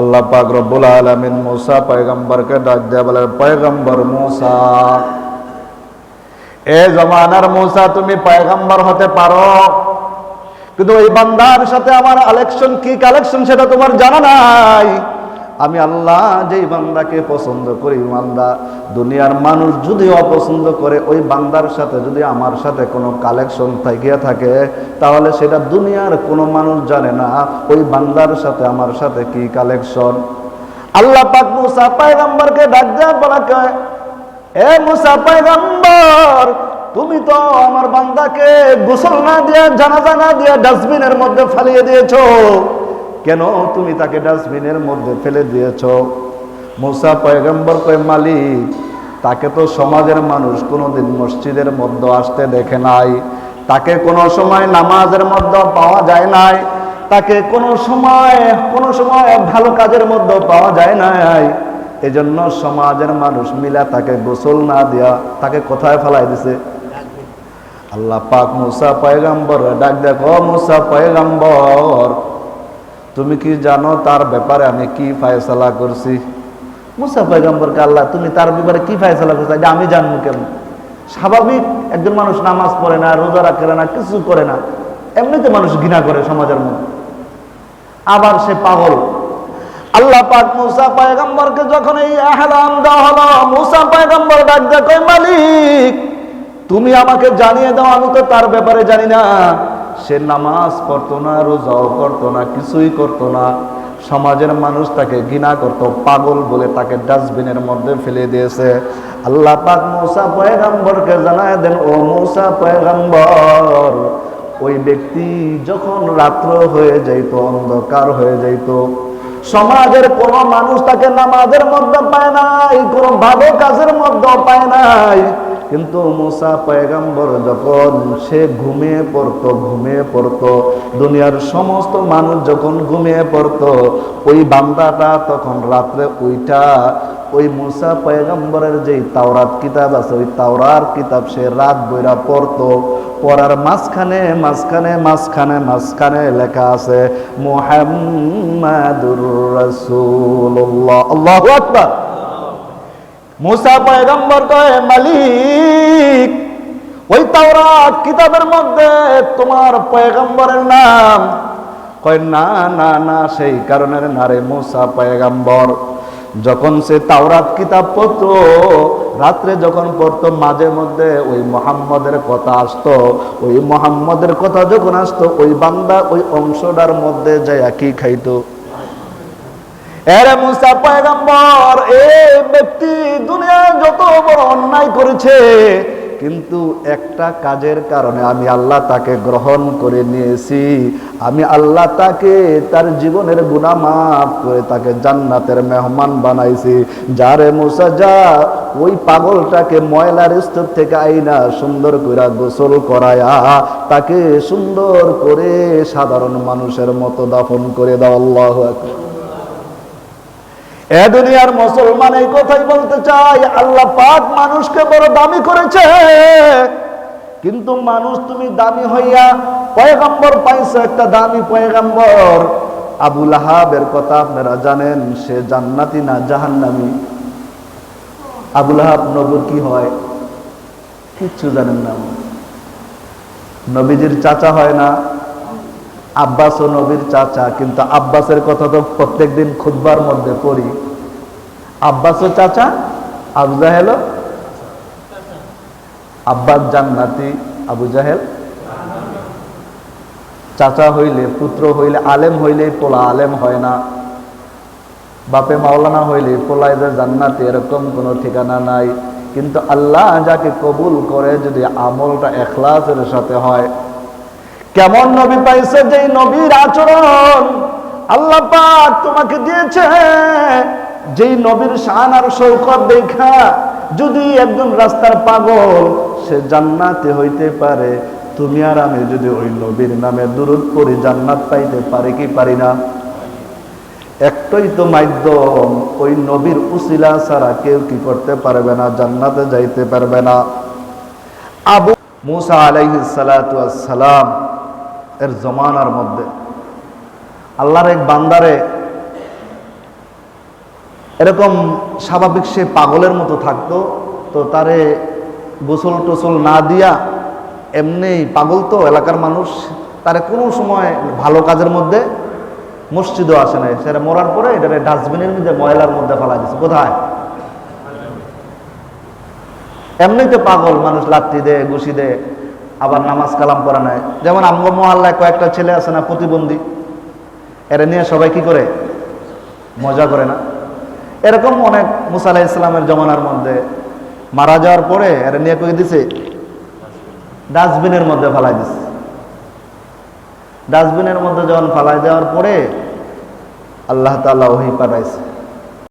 আল্লাহ পাক রব্বুল আলমিন মুসা পয়গম্বরকে ডাক দেয়া বলে পয়গম্বর মুসা, এ জমানার মুসা তুমি পয়গম্বর হতে পারো। কিন্তু ওই বান্দার সাথে আমার আলেকশন কি কালেকশন সেটা তোমার জানা নাই। আমি আল্লাহ যেই বান্দাকে পছন্দ করি, বান্দা, দুনিয়ার মানুষ যদি অপছন্দ করে, ওই বান্দার সাথে যদি আমার সাথে কোনো কালেকশন থাকিয়া থাকে, তাহলে সেটা দুনিয়ার কোনো মানুষ জানে না, ওই বান্দার সাথে আমার সাথে কি কালেকশন। আল্লাহ পাক মুসা পায়গাম্বরকে ডাক দেয়া বলা কয়, এ মুসা পায়গাম্বর, তুমি তো আমার বান্দাকে গোসল না দিয়ে, জানাজা না দিয়ে ডাস্টবিনের মধ্যে ফালিয়ে দিয়েছ। কেন তুমি তাকে ডাস্টবিনের মধ্যে ফেলে দিয়েছ? মুসা পয়গম্বর কয়, মালিক, তাকে তো সমাজের মানুষ কোনোদিন মসজিদের মধ্যে আসতে দেখে নাই। তাকে কোনো সময় নামাজের মধ্যে পাওয়া যায় নাই। তাকে কোনো সময় কোনো সময় ভালো কাজের মধ্যে পাওয়া যায় নাই। এজন্য সমাজের মানুষ মিলা তাকে গোসল না দিয়া তাকে কোথায় ফেলাই দিছে? আল্লাহ পাক মুসা পয়গম্বর ডাক দেখো, মুসা পয়গম্বর। তুমি কি জানো তার ব্যাপারে আমি কি ফায়সালা করছি? মুসা পয়গম্বরকে আল্লাহ, তুমি তার ব্যাপারে কি ফায়সালা করছ? আমি জানব কেন স্বাভাবিক, একজন মানুষ নামাজ পড়ে না, রোজা রাখে না, কিছু করে না, এমনিতে মানুষ ঘৃণা করে সমাজের মধ্যে। আবার সে পাগল। আল্লাহ পাক মুসা পয়গম্বরকে যখন এই আহলাম দেওয়া হলো, মুসা পয়গম্বর ডাক দেখো মালিক, তুমি আমাকে জানিয়ে দাও, আমি তো তার ব্যাপারে জানি না। সে নামাজ পড়তো না, রোজাও করতো না, কিছুই করতো না। সমাজের মানুষ তাকে ঘৃণা করতো, পাগল বলে তাকে ডাস্টবিনের মধ্যে ফেলে দিয়েছে। আল্লাহ পাক মৌসা পয়গাম্বরকে জানায় দেন, ও মৌসা পয়গাম্বর, ওই ব্যক্তি যখন রাত্র হয়ে যাইত, অন্ধকার হয়ে যাইতো, সমাজের কোন মানুষ তাকে নামাজের মধ্যে পায় নাই, কোন ভালো কাজের মধ্যে পায় নাই। কিন্তু মুসা পয়গাম্বর যখন সে ঘুমিয়ে পড়তো ঘুমিয়ে পড়তো, দুনিয়ার সমস্ত মানুষ যখন ঘুমিয়ে পড়তো, ওই বান্দাটা তখন রাত্রে ওইটা ওই মুসা পয়গম্বরের যেই তাওরাত কিতাব আছে, ওই তাওরার কিতাব সে রাত বইরা পড়তো। পড়ার মাঝখানে মাঝখানে মাঝখানে মাঝখানে লেখা আছে, মোহাম্মদুর রাসূলুল্লাহ। আল্লাহু আকবার! মুসা পয়গম্বর কয়, মালিক, ওই তাওরাত কিতাবের মধ্যে তোমার পয়গম্বরের নাম। কয়, না না না, সেই কারণের নারে মুসা পয়গম্বর। যখন সে তাওরাত কিতাব পড়তো, রাত্রে যখন পড়তো, মাঝে মধ্যে ওই মোহাম্মদের কথা আসতো। ওই মোহাম্মদের কথা যখন আসতো, ওই বান্দা ওই অংশটার মধ্যে যায় কি খাইতো? আমি আল্লাহ তাকে গ্রহণ করে নিয়েছি। আমি আল্লাহ তাকে তার জীবনের করে তাকে জান্নাতের মেহমান বানাইছি। যারে মুসা, যা ওই পাগলটাকে ময়লার স্তর থেকে আইনা সুন্দর করে গোসল করায়া, তাকে সুন্দর করে সাধারণ মানুষের মতো দাফন করে দাও, আল্লাহ এ দুনিয়ার মুসলমান এই কথাই বলতে চাই আল্লাহ পাক মানুষকে বড় দামি করেছে। কিন্তু মানুষ তুমি দামি হইয়া পয়গম্বর পাইছো একটা দামি পয়গম্বর। আবুল আহাবের কথা আপনারা জানেন, সে জান্নাতি না জাহান্নামি। আবুল আহাব নবুর কি হয়? কিচ্ছু জানেন না। নবীজির চাচা হয় না। আব্বাস ও নবীর চাচা, কিন্তু আব্বাসের কথা তো প্রত্যেক দিন খুদবার মধ্যে পড়ি। আব্বাস ও চাচা, আবু জাহেল আব্বাস জান্নাতি, আবু জাহেল। চাচা হইলে, পুত্র হইলে, আলেম হইলে পোলা, আলেম হয় না। বাপে মাওলানা হইলে, পোলায় যে জান্নাতি, এরকম কোনো ঠিকানা নাই। কিন্তু আল্লাহ যাকে কবুল করে, যদি আমলটা এখলাসের সাথে হয় কেমন নবী পাইছে যে নবীর আচরণ? আল্লাহ পাক তোমাকে দিয়েছে, যেই নবীর শান আর শৌকত দেখা, যদি একজন রাস্তার পাগল, সে জান্নাতে হইতে পারে। তুমি আর আমি যদি ওই নবীর নামে দূরত করি জান্নাত পাইতে পারি কি পারি না? একটাই তো মাধ্যম, ওই নবীর উসিলা ছাড়া কেউ কি করতে পারবে না, জান্নাতে যাইতে পারবে না। আবু মুসা আলাইহিস সালাম এর জমানার মধ্যে। আল্লাহর এক বান্দারে এরকম স্বাভাবিক সে পাগলের মতো থাকতো, তো তারে গোসল টোসল না দিয়া এমনি পাগল তো এলাকার মানুষ, তারে কোনো সময় ভালো কাজের মধ্যে মসজিদও আসে নাই। সেটা মরার পরে এটা ডাস্টবিনের মধ্যে, ময়লার মধ্যে ফেলা দিচ্ছে কোথায়? এমনিতে পাগল, মানুষ লাত্তি দেয় ঘুষি দেয় আবার নামাজ কালাম পড়া নাই যেমন আমগ মহল্লায় কয়েকটা ছেলে আছে না, প্রতিবন্ধী। এরা নিয়ে সবাই কি করে? মজা করে না। এরকম অনেক মুসা আলাহ ইসলামের জমানার মধ্যে মারা যাওয়ার পরে এরা নিয়ে কই দিছে? ডাস্টবিনের মধ্যে ফালাই দিছে। ডাস্টবিনের মধ্যে যখন ফালাই দেওয়ার পরে আল্লাহ তাআলা ওহি পাঠাইছে।